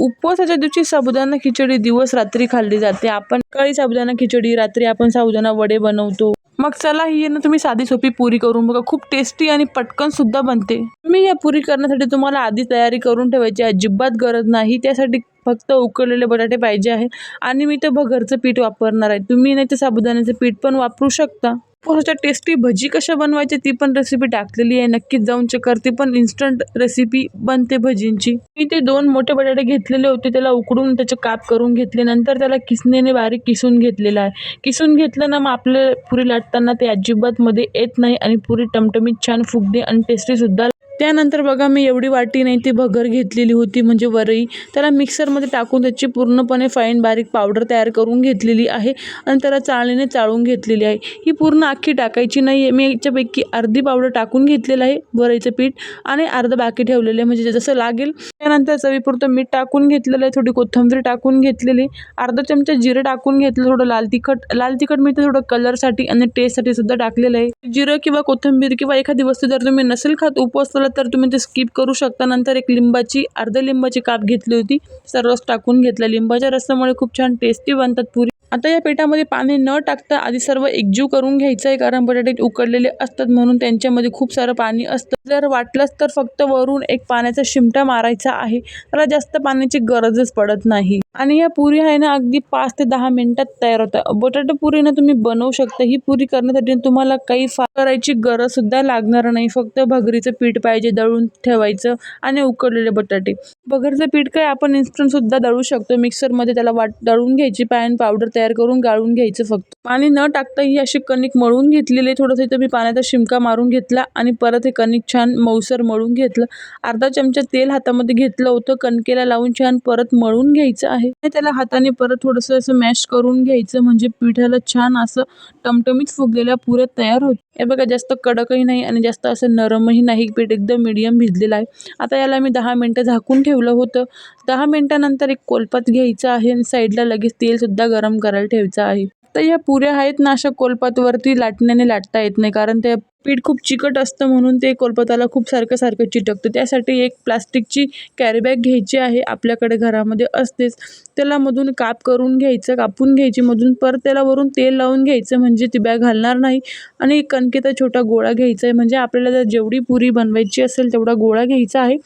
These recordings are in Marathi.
उपवासाच्या दिवशी साबुदाणा खिचडी दिवस रात्री खाल्ली जाते. आपण सकाळी साबुदाणा खिचडी रात्री आपण साबुदाणा वडे बनवतो. मग चला ही आहे ना तुम्ही साधी सोपी पुरी करून बघा. खूप टेस्टी आणि पटकन सुद्धा बनते. तुम्ही या पुरी करण्यासाठी तुम्हाला आधी तयारी करून ठेवायची अजिबात गरज नाही. त्यासाठी फक्त उकडलेले बटाटे पाहिजे आहे. आणि मी तर भगरचं पीठ वापरणार आहे. तुम्ही नाही तर साबुदाण्याचं पीठ पण वापरू शकता. पोहाच्या टेस्टी भजी कशा बनवायची ती पण रेसिपी टाकलेली आहे. नक्कीच जाऊन चेक करते पण इन्स्टंट रेसिपी बनते भजींची. मी ते दोन मोठे बटाटे घेतलेले होते. त्याला उकडून त्याचे काप करून घेतले. नंतर त्याला किसनेने बारीक किसून घेतलेलं आहे. किसून घेतलं ना मग आपलं पुरी लाटताना ते अजिबात मध्ये येत नाही आणि पुरी टमटमीत छान फुगते आणि टेस्टी सुद्धा त्यानंतर बघा मी एवढी वाटी नाही ती भगर घेतलेली होती म्हणजे वरई त्याला मिक्सरमध्ये टाकून त्याची पूर्णपणे फाईन बारीक पावडर तयार करून घेतलेली आहे आणि त्याला चाळणीने चाळून घेतलेली आहे. ही पूर्ण अख्खी टाकायची नाही आहे मी याच्यापैकी अर्धी पावडर टाकून घेतलेलं आहे वरईचं पीठ आणि अर्धं बाकी ठेवलेलं आहे म्हणजे जसं लागेल. त्यानंतर चवीपुरतं मीठ टाकून घेतलेलं आहे थोडी कोथंबीर टाकून घेतलेली. अर्धा चमचा जिरं टाकून घेतलं थोडं लाल तिखट. लाल तिखट मी ते थोडं कलरसाठी आणि टेस्टसाठी सुद्धा टाकलेलं आहे. जिरं किंवा कोथिंबीर किंवा एखादी वस्तू जर तुम्ही नसेल खात उपवासाला तर तुम्ही ते स्किप करू शकता. नंतर एक लिंबाची अर्ध लिंबाची काप घेतली होती. तर रस टाकून घेतला. लिंबाच्या रसामुळे खूप छान टेस्टी बनतात पुरी. आता या पिठामध्ये पाणी न टाकता आधी सर्व एकजीव करून घ्यायचं आहे कारण बटाटे उकडलेले असतात म्हणून त्यांच्यामध्ये खूप सारं पाणी असतं. जर वाटलंच तर फक्त वरून एक पाण्याचा शिमटा मारायचा आहे. त्याला जास्त पाण्याची गरजच पडत नाही. आणि या पुरी आहे ना अगदी पाच ते दहा मिनिटात तयार होतात. बटाटा पुरी ना तुम्ही बनवू शकता. ही पुरी करण्यासाठी तुम्हाला काही फार करायची गरज सुद्धा लागणार नाही. फक्त भगरीचं पीठ पाहिजे दळून ठेवायचं आणि उकडलेले बटाटे. बगरचं पीठ काय आपण इन्स्टंट सुद्धा दळू शकतो. मिक्सरमध्ये त्याला वाट दळून घ्यायची पॅन पावडर तयार करून गाळून घ्यायचं फक्त. पाणी न टाकता ही अशी कणिक मळून घेतलेली थोडंसं इथं मी पाण्याचा शिमका मारून घेतला आणि परत हे कणिक छान मऊसर मळून घेतलं. अर्धा चमचा तेल हातामध्ये घेतलं होतं कणकेला लावून छान परत मळून घ्यायचं आहे. आणि त्याला हाताने परत थोडंसं असं मॅश करून घ्यायचं म्हणजे पिठाला छान असं टमटमीत फुगलेल्या पुऱ्या तयार होत हे बघा जास्त कडकही नाही आणि जास्त असं नरमही नाही. पीठ एकदम मिडियम भिजलेलं आहे. आता याला मी दहा मिनटं झाकून ठेवलं होतं. दहा मिनटानंतर एक कोलपात घ्यायचं आहे आणि साईडला लगेच तेलसुद्धा गरम करायला ठेवायचं आहे. तर या पुऱ्या आहेत ना अशा कोलपातवरती लाटण्याने लाटता येत नाही. कारण ते पीठ खूप चिकट असतं म्हणून ते कोलपाताला खूप सारखं सारखं चिटकतं. त्यासाठी एक प्लास्टिकची कॅरीबॅग घ्यायची आहे आपल्याकडे घरामध्ये असतेच. त्याला मधून काप करून घ्यायचं कापून घ्यायची. मधून परत त्याला वरून तेल लावून घ्यायचं म्हणजे ती बॅग घालणार नाही. आणि कणकेचा छोटा गोळा घ्यायचा आहे. म्हणजे आपल्याला जर जेवढी पुरी बनवायची असेल तेवढा गोळा घ्यायचा आहे.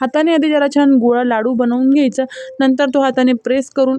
हाताने आधी जरा छान गोळा लाडू बनवून घ्यायचा. नंतर तो हाताने प्रेस करून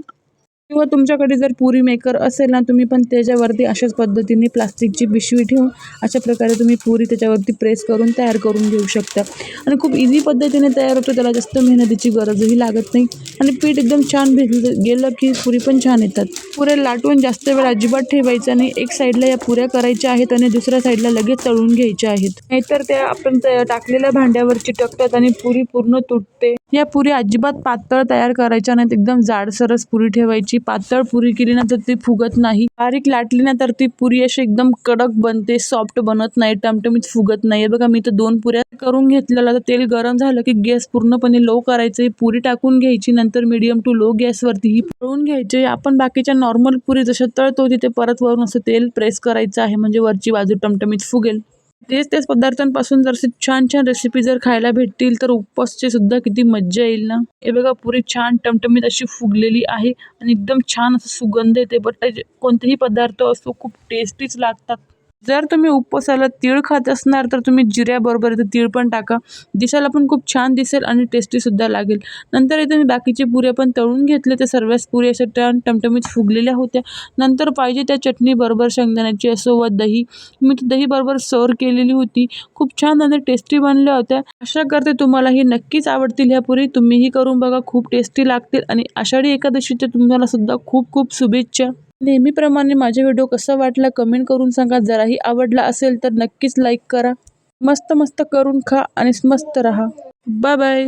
किंवा तुमच्याकडे जर पुरी मेकर असेल ना तुम्ही पण त्याच्यावरती अशाच पद्धतीने प्लास्टिकची पिशवी ठेवून अशा प्रकारे तुम्ही पुरी त्याच्यावरती प्रेस करून तयार करून घेऊ शकता. आणि खूप इझी पद्धतीने तयार होतो त्याला जास्त मेहनतीची गरजही लागत नाही. आणि पीठ एकदम छान भिजलं गेलं की पुरी पण छान येतात. पुऱ्या लाटून जास्त वेळ अजिबात ठेवायचा नाही. एक साईडला या पुऱ्या करायच्या आहेत आणि दुसऱ्या साईडला लगेच तळून घ्यायच्या आहेत. नाहीतर त्या आपण टाकलेल्या भांड्यावर चिटकतात आणि पुरी पूर्ण तुटते. या पुरी अजिबात पातळ तयार करायच्या नाहीत. एकदम जाडसरस पुरी ठेवायची. पातळ पुरी केली ना तर ती फुगत नाही. बारीक लाटली ना तर ती पुरी अशी एकदम कडक बनते सॉफ्ट बनत नाही टमटमीत फुगत नाही. बघा मी तर दोन पुऱ्या करून घेतलेला तर तेल गरम झालं की गॅस पूर्णपणे लो करायचं. पुरी टाकून घ्यायची नंतर मीडियम टू लो गॅसवरती ही पळून घ्यायची. आपण बाकीच्या नॉर्मल पुरी जशा तळतो तिथे परत वरून असं तेल प्रेस करायचं आहे. म्हणजे वरची बाजू टमटमीत फुगेल. तेच तेच पदार्थांपासून जर असे छान छान रेसिपी जर खायला भेटतील तर उपवासची सुद्धा किती मज्जा येईल ना? हे बघा पुरी छान टमटमीत अशी फुगलेली आहे आणि एकदम छान असं सुगंध येते. बट कोणतेही पदार्थ असो खूप टेस्टीच लागतात. जर तुम्ही उपवासाला तीळ खात असणार तर तुम्ही जिऱ्याबरोबर इथं तीळ पण टाका. दिसायला पण खूप छान दिसेल आणि टेस्टीसुद्धा लागेल. नंतर इथे मी बाकीचे पुऱ्या पण तळून घेतले. ते सर्वच पुऱ्या अशा टन टमटमीत फुगलेल्या होत्या. नंतर पाहिजे त्या चटणीबरोबर शेंगदाण्याची असो व दही. मी ती दहीबरोबर सर्व केलेली होती. खूप छान आणि टेस्टी बनल्या होत्या. आशा करते तुम्हाला ही नक्कीच आवडतील ह्या पुरी. तुम्हीही करून बघा. खूप टेस्टी लागतील आणि आषाढी एकादशीच्या तुम्हाला सुद्धा खूप खूप शुभेच्छा. नेहमीप्रमाणे माझा व्हिडिओ कसा वाटला कमेंट करून सांगा. जराही आवडला असेल तर नक्कीच लाईक करा. मस्त मस्त करून खा आणि मस्त राहा. Bye bye